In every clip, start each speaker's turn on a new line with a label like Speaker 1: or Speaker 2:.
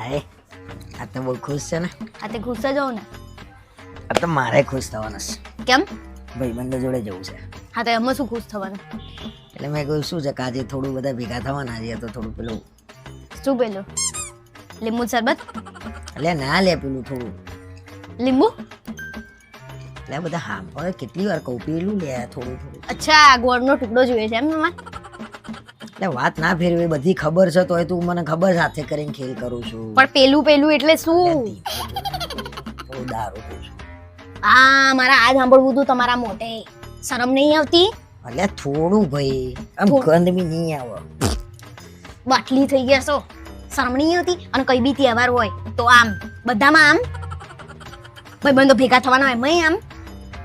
Speaker 1: હાય આ તો બહુ ખુશ છે ને.
Speaker 2: આ તે ખુશ જ હોઉં ને.
Speaker 1: આ તો મારે ખુશ થવાનું છે.
Speaker 2: કેમ?
Speaker 1: ભાઈબંધો જોડે જવું છે.
Speaker 2: હા તો એમાં શું ખુશ થવાનું?
Speaker 1: એટલે મેં કહ્યું શું છે કે આજે થોડું બધા ભેગા થવાના છે તો થોડું પેલું
Speaker 2: શું પેલું? લીંબુ શરબત?
Speaker 1: એટલે ના લે પેલું થોડું.
Speaker 2: લીંબુ?
Speaker 1: એટલે બધા બધા સાંભળે કેટલી વાર કહું પેલું લે થોડું થોડું.
Speaker 2: અચ્છા ગોળનો ટુકડો જોઈએ છે એમ તમારે?
Speaker 1: વાત ના ફેરવી બધી ખબર છે તોય તું મને ખબર સાથે કરીને ખેલ કરું છું.
Speaker 2: પણ પેલું પેલું એટલે શું?
Speaker 1: થોડું દારૂ પીઉં છું.
Speaker 2: આ મારા આ સાંભળવું હતું તમારા મોટે શરમ નહીં આવતી?
Speaker 1: એટલે થોડું ભાઈ આમ. ગંધ બી નહીં આવે.
Speaker 2: બાટલી થઈ ગયા છો શરમ નહીં આવતી? અને કઈ બી તહેવાર હોય તો આમ બધામાં આમ? ભાઈ બંધો ભેગા થવાના એમાંય આમ?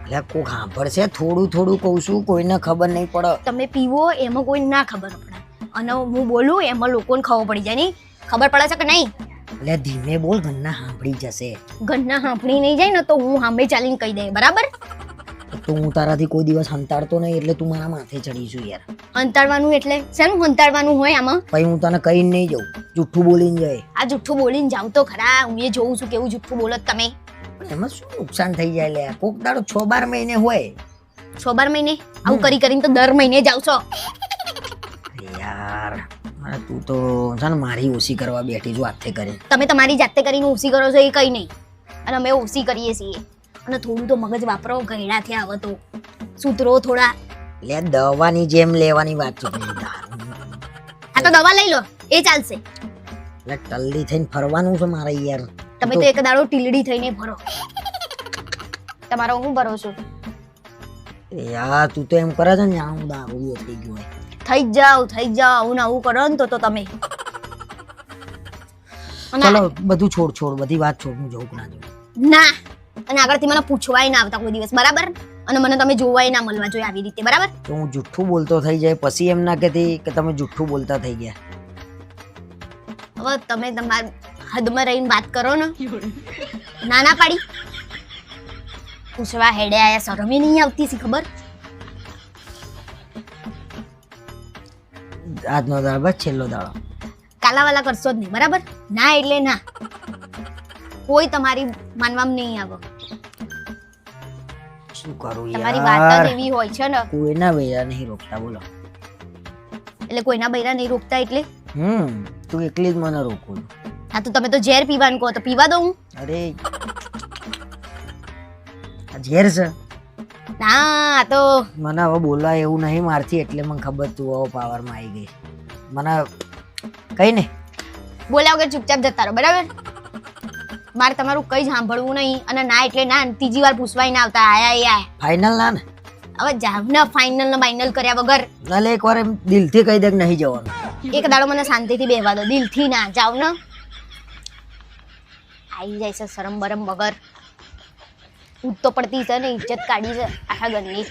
Speaker 1: એટલે કોક સાંભળશે થોડું થોડું કહું છું કોઈને ખબર નહીં પડે.
Speaker 2: તમે પીવો એમાં કોઈ ના ખબર પડે. અને હું બોલું એમાં લોકોને ખબર પડી જાય નહીં. ખબર પડે છે કે નહીં?
Speaker 1: એટલે ધીમે બોલ ઘરના સાંભળી જશે.
Speaker 2: ઘરના સાંભળી નહીં જાય ને તો હું સામે ચાલીને કહી દે બરાબર?
Speaker 1: તો હું તારાથી કોઈ દિવસ હંતાડતો નહીં એટલે તું મારા માથે ચડીશું યાર.
Speaker 2: હંતાડવાનું એટલે? શેનું હંતાડવાનું હોય આમાં?
Speaker 1: ભાઈ હું તને કહીને નહીં જાઉં. જુઠ્ઠું બોલીને જાય.
Speaker 2: આ જુઠ્ઠું બોલીને જાઉં તો ખરા હું એ જોઉં છું કેવું જુઠ્ઠું બોલો તમે.
Speaker 1: એમાં શું નુકસાન થઈ જાય લે? કોક દાડો છ બાર મહિને હોય.
Speaker 2: છ બાર મહિને? આવું કરી કરીને તો દર મહિને જાવ છો.
Speaker 1: અરે તું તો છે ને મારી ઓછી કરવા બેઠી છું હાથે કરી
Speaker 2: તમે તમારી જાતે કરીને ઓછી કરો છો એ કઈ નહીં. અને અમે ઓછી કરીએ છીએ. અને થોડું તો મગજ વાપરો ગયડા થયા હવે તો. સૂત્રો થોડા.
Speaker 1: લે દવાની જેમ લેવાની વાત છે.
Speaker 2: આ તો દવા લઈ લો એ ચાલશે.
Speaker 1: એટલે ટલ્લી થઈને ફરવાનું છે મારે યાર.
Speaker 2: તમે તો એક દાડો ટીલડી થઈને ફરો. તમારો હું ભરો છું?
Speaker 1: યાર તું તો એમ કરે છે ને હું દારૂ થઈ ગયો
Speaker 2: થઈ જાવ થઈ જાવ આવું ને આવું કરો ને તો તો તમે.
Speaker 1: ચલો બધું છોડ છોડ બધી વાત છોડ હું જવું ના
Speaker 2: ના અને આગળથી મને પૂછવાય ના આવતા કોઈ દિવસ બરાબર? અને મને તમે જોવાય ના મળવા જોઈએ આવી રીતે બરાબર?
Speaker 1: તો હું જુઠ્ઠું બોલતો થઈ જાય પછી એમ ના કહેતી કે તમે જુઠ્ઠું બોલતા થઈ ગયા.
Speaker 2: હવે તમે તમારા હદમાં રહીને વાત કરો ને. ના ના પાડી. પૂછવા હેડે આયા શરમે નહીં આવતી સી ખબર?
Speaker 1: આજનો દાડો બસ છેલ્લો દાડો
Speaker 2: કાલાવાલા કરશો જ નહીં બરાબર? ના એટલે ના. કોઈ તમારી માનવામાં નહીં આવો.
Speaker 1: શું કરું
Speaker 2: તમારી વાત જ
Speaker 1: યાર?
Speaker 2: એવી હોય છે ને.
Speaker 1: કોઈના બૈરા નહીં રોકતા બોલો.
Speaker 2: એટલે કોઈના બૈરા નહીં રોકતા એટલે?
Speaker 1: હમ તું એકલી જ મને રોકું.
Speaker 2: હા તો તમે તો ઝેર પીવાનું કહો તો પીવા દઉં
Speaker 1: અરે આ ઝેર છે.
Speaker 2: ના તો
Speaker 1: મને હવે બોલવા એવું નહીં મારથી એટલે મને ખબર તું હવે પાવરમાં આવી ગઈ. મને કઈ ને
Speaker 2: બોલ્યા વગર ચૂપચાપ જતા રહો બરાબર? મારે તમારું કઈ સાંભળવું નહીં અને ના એટલે ના ત્રીજી વાર પૂછવાય ના આવતા આયા આયા
Speaker 1: ફાઇનલ ના ને?
Speaker 2: હવે જાવ ને ફાઇનલ ને ફાઇનલ કર્યા વગર.
Speaker 1: એટલે એકવાર એમ દિલથી કહી દે કે નહીં જવાનું.
Speaker 2: એક દાડો મને શાંતિથી બેહવા દો દિલથી ના જાવ ને. આવી જાય છે શરમ બરમ વગર. તો પડતી છે ને ઇજ્જત કાઢી છે આખા ઘરની.